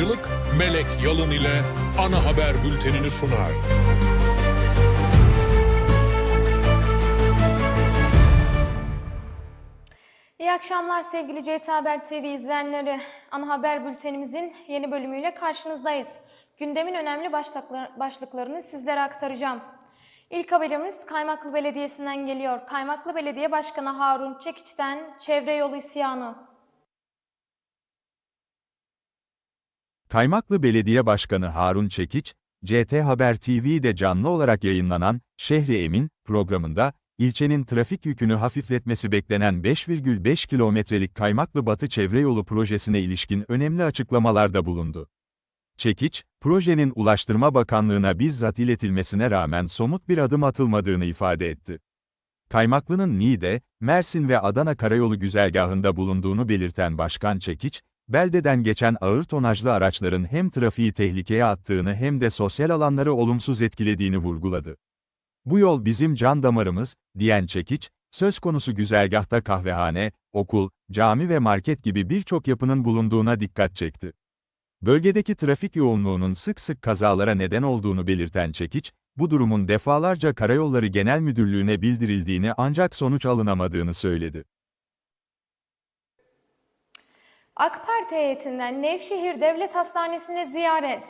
Havacılık Melek Yalın ile ana haber bültenini sunar. İyi akşamlar sevgili CT Haber TV izleyenleri. Ana haber bültenimizin yeni bölümüyle karşınızdayız. Gündemin önemli başlıklar- başlıklarını sizlere aktaracağım. İlk haberimiz Kaymaklı Belediyesi'nden geliyor. Kaymaklı Belediye Başkanı Harun Çekiç'ten çevre yolu isyanı. Kaymaklı Belediye Başkanı Harun Çekiç, CT Haber TV'de canlı olarak yayınlanan Şehri Emin programında, ilçenin trafik yükünü hafifletmesi beklenen 5,5 kilometrelik Kaymaklı Batı Çevre Yolu projesine ilişkin önemli açıklamalarda bulundu. Çekiç, projenin Ulaştırma Bakanlığı'na bizzat iletilmesine rağmen somut bir adım atılmadığını ifade etti. Kaymaklı'nın Niğde, Mersin ve Adana Karayolu güzergahında bulunduğunu belirten Başkan Çekiç, beldeden geçen ağır tonajlı araçların hem trafiği tehlikeye attığını hem de sosyal alanları olumsuz etkilediğini vurguladı. Bu yol bizim can damarımız, diyen Çekiç, söz konusu güzergahta kahvehane, okul, cami ve market gibi birçok yapının bulunduğuna dikkat çekti. Bölgedeki trafik yoğunluğunun sık sık kazalara neden olduğunu belirten Çekiç, bu durumun defalarca Karayolları Genel Müdürlüğü'ne bildirildiğini ancak sonuç alınamadığını söyledi. AK Parti heyetinden Nevşehir Devlet Hastanesi'ne ziyaret.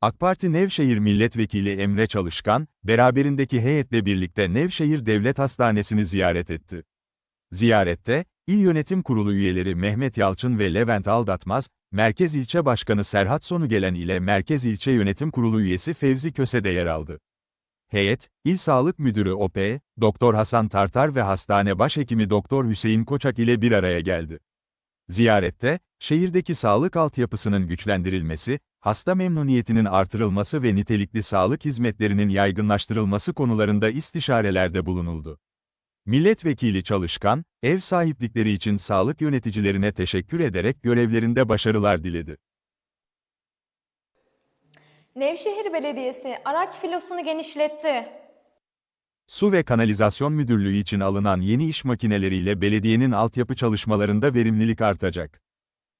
AK Parti Nevşehir Milletvekili Emre Çalışkan, beraberindeki heyetle birlikte Nevşehir Devlet Hastanesi'ni ziyaret etti. Ziyarette, İl Yönetim Kurulu üyeleri Mehmet Yalçın ve Levent Aldatmaz, Merkez İlçe Başkanı Serhat Sonugelen ile Merkez İlçe Yönetim Kurulu üyesi Fevzi Köse de yer aldı. Heyet, İl Sağlık Müdürü OP, Doktor Hasan Tartar ve Hastane Başhekimi Doktor Hüseyin Koçak ile bir araya geldi. Ziyarette, şehirdeki sağlık altyapısının güçlendirilmesi, hasta memnuniyetinin artırılması ve nitelikli sağlık hizmetlerinin yaygınlaştırılması konularında istişarelerde bulunuldu. Milletvekili Çalışkan, ev sahiplikleri için sağlık yöneticilerine teşekkür ederek görevlerinde başarılar diledi. Nevşehir Belediyesi araç filosunu genişletti. Su ve Kanalizasyon Müdürlüğü için alınan yeni iş makineleriyle belediyenin altyapı çalışmalarında verimlilik artacak.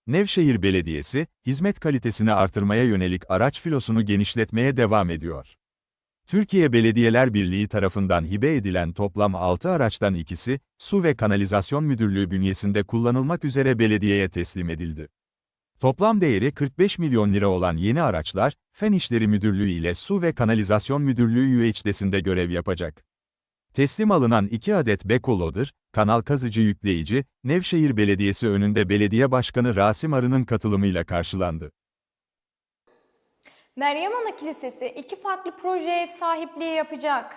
Nevşehir Belediyesi, hizmet kalitesini artırmaya yönelik araç filosunu genişletmeye devam ediyor. Türkiye Belediyeler Birliği tarafından hibe edilen toplam 6 araçtan ikisi, Su ve Kanalizasyon Müdürlüğü bünyesinde kullanılmak üzere belediyeye teslim edildi. Toplam değeri 45 milyon lira olan yeni araçlar, Fen İşleri Müdürlüğü ile Su ve Kanalizasyon Müdürlüğü UHD'sinde görev yapacak. Teslim alınan iki adet beko loader, kanal kazıcı yükleyici, Nevşehir Belediyesi önünde Belediye Başkanı Rasim Arı'nın katılımıyla karşılandı. Meryem Ana Kilisesi iki farklı proje ev sahipliği yapacak.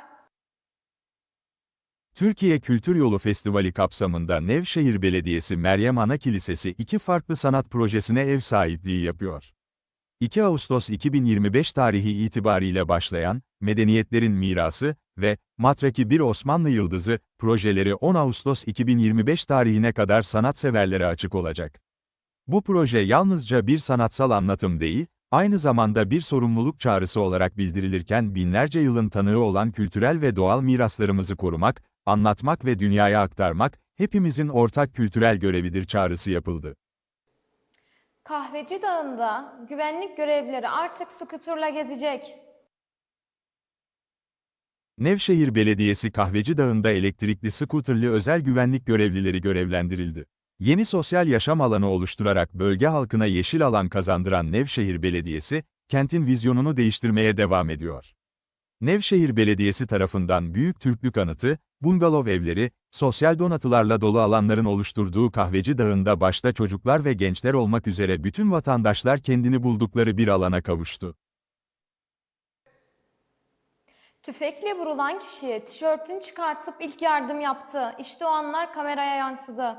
Türkiye Kültür Yolu Festivali kapsamında Nevşehir Belediyesi Meryem Ana Kilisesi iki farklı sanat projesine ev sahipliği yapıyor. 2 Ağustos 2025 tarihi itibariyle başlayan Medeniyetlerin Mirası ve Matraki Bir Osmanlı Yıldızı projeleri 10 Ağustos 2025 tarihine kadar sanatseverlere açık olacak. Bu proje yalnızca bir sanatsal anlatım değil, aynı zamanda bir sorumluluk çağrısı olarak bildirilirken binlerce yılın tanığı olan kültürel ve doğal miraslarımızı korumak, anlatmak ve dünyaya aktarmak, hepimizin ortak kültürel görevidir çağrısı yapıldı. Kahveci Dağı'nda güvenlik görevlileri artık skuterla gezecek. Nevşehir Belediyesi Kahveci Dağı'nda elektrikli skuterli özel güvenlik görevlileri görevlendirildi. Yeni sosyal yaşam alanı oluşturarak bölge halkına yeşil alan kazandıran Nevşehir Belediyesi, kentin vizyonunu değiştirmeye devam ediyor. Nevşehir Belediyesi tarafından Büyük Türklük Anıtı, bungalov evleri, sosyal donatılarla dolu alanların oluşturduğu Kahveci Dağı'nda başta çocuklar ve gençler olmak üzere bütün vatandaşlar kendini buldukları bir alana kavuştu. Tüfekle vurulan kişiye tişörtünü çıkartıp ilk yardım yaptı. İşte o anlar kameraya yansıdı.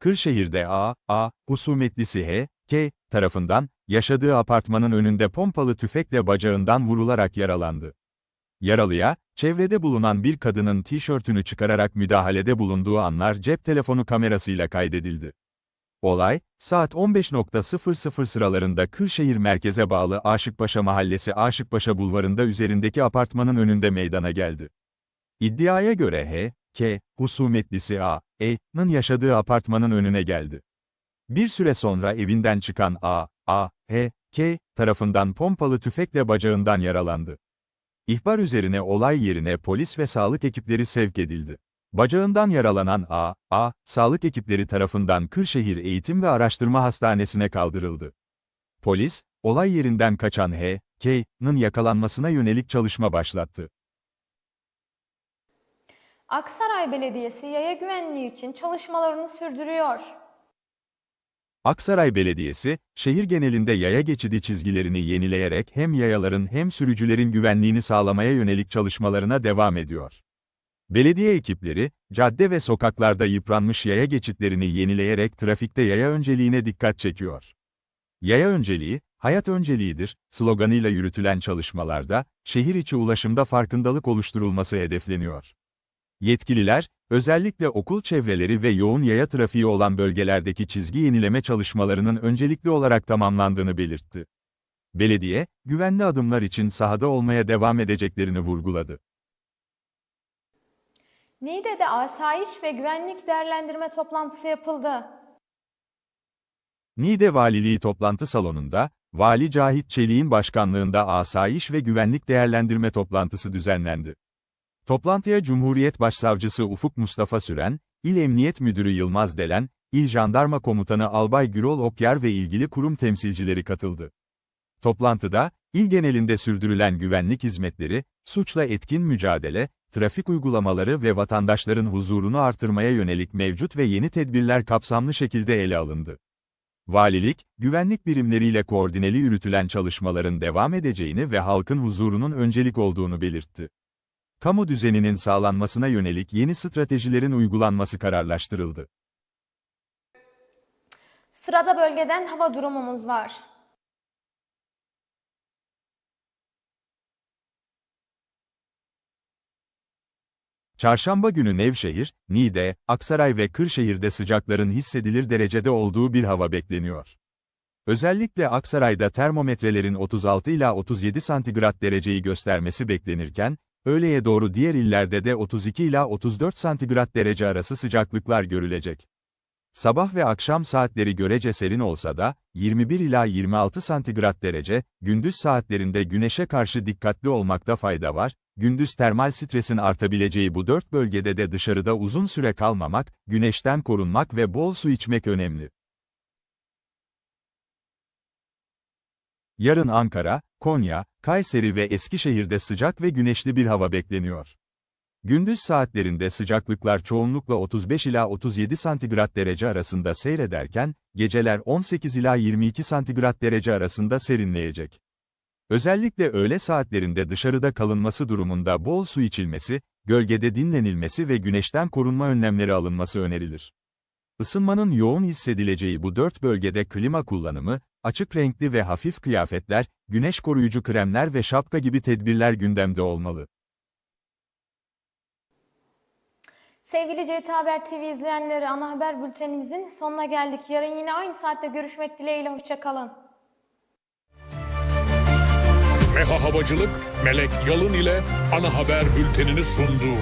Kırşehir'de A, A, husumetlisi H, K, tarafından, yaşadığı apartmanın önünde pompalı tüfekle bacağından vurularak yaralandı. Yaralıya, çevrede bulunan bir kadının tişörtünü çıkararak müdahalede bulunduğu anlar cep telefonu kamerasıyla kaydedildi. Olay, saat 15.00 sıralarında Kırşehir merkeze bağlı Aşıkpaşa Mahallesi Aşıkpaşa Bulvarı'nda üzerindeki apartmanın önünde meydana geldi. İddiaya göre H, K, husumetlisi A, E'nin yaşadığı apartmanın önüne geldi. Bir süre sonra evinden çıkan A, A, H, K tarafından pompalı tüfekle bacağından yaralandı. İhbar üzerine olay yerine polis ve sağlık ekipleri sevk edildi. Bacağından yaralanan A, A, sağlık ekipleri tarafından Kırşehir Eğitim ve Araştırma Hastanesi'ne kaldırıldı. Polis, olay yerinden kaçan H, K'nın yakalanmasına yönelik çalışma başlattı. Aksaray Belediyesi yaya güvenliği için çalışmalarını sürdürüyor. Aksaray Belediyesi, şehir genelinde yaya geçidi çizgilerini yenileyerek hem yayaların hem sürücülerin güvenliğini sağlamaya yönelik çalışmalarına devam ediyor. Belediye ekipleri, cadde ve sokaklarda yıpranmış yaya geçitlerini yenileyerek trafikte yaya önceliğine dikkat çekiyor. Yaya önceliği, hayat önceliğidir sloganıyla yürütülen çalışmalarda, şehir içi ulaşımda farkındalık oluşturulması hedefleniyor. Yetkililer, özellikle okul çevreleri ve yoğun yaya trafiği olan bölgelerdeki çizgi yenileme çalışmalarının öncelikli olarak tamamlandığını belirtti. Belediye, güvenli adımlar için sahada olmaya devam edeceklerini vurguladı. Niğde'de asayiş ve güvenlik değerlendirme toplantısı yapıldı. Niğde Valiliği toplantı salonunda, Vali Cahit Çelik'in başkanlığında asayiş ve güvenlik değerlendirme toplantısı düzenlendi. Toplantıya Cumhuriyet Başsavcısı Ufuk Mustafa Süren, İl Emniyet Müdürü Yılmaz Delen, İl Jandarma Komutanı Albay Gürol Okyar ve ilgili kurum temsilcileri katıldı. Toplantıda, il genelinde sürdürülen güvenlik hizmetleri, suçla etkin mücadele, trafik uygulamaları ve vatandaşların huzurunu artırmaya yönelik mevcut ve yeni tedbirler kapsamlı şekilde ele alındı. Valilik, güvenlik birimleriyle koordineli yürütülen çalışmaların devam edeceğini ve halkın huzurunun öncelik olduğunu belirtti. Kamu düzeninin sağlanmasına yönelik yeni stratejilerin uygulanması kararlaştırıldı. Sırada bölgeden hava durumumuz var. Çarşamba günü Nevşehir, Niğde, Aksaray ve Kırşehir'de sıcakların hissedilir derecede olduğu bir hava bekleniyor. Özellikle Aksaray'da termometrelerin 36 ila 37 santigrat dereceyi göstermesi beklenirken, öğleye doğru diğer illerde de 32 ila 34 santigrat derece arası sıcaklıklar görülecek. Sabah ve akşam saatleri görece serin olsa da, 21 ila 26 santigrat derece, gündüz saatlerinde güneşe karşı dikkatli olmakta fayda var, gündüz termal stresin artabileceği bu dört bölgede de dışarıda uzun süre kalmamak, güneşten korunmak ve bol su içmek önemli. Yarın Ankara, Konya, Kayseri ve Eskişehir'de sıcak ve güneşli bir hava bekleniyor. Gündüz saatlerinde sıcaklıklar çoğunlukla 35 ila 37 santigrat derece arasında seyrederken, geceler 18 ila 22 santigrat derece arasında serinleyecek. Özellikle öğle saatlerinde dışarıda kalınması durumunda bol su içilmesi, gölgede dinlenilmesi ve güneşten korunma önlemleri alınması önerilir. Isınmanın yoğun hissedileceği bu dört bölgede klima kullanımı, açık renkli ve hafif kıyafetler, güneş koruyucu kremler ve şapka gibi tedbirler gündemde olmalı. Sevgili CT Haber TV izleyenleri ana haber bültenimizin sonuna geldik. Yarın yine aynı saatte görüşmek dileğiyle hoşçakalın. Meha Havacılık, Melek Yalın ile ana haber bültenini sundu.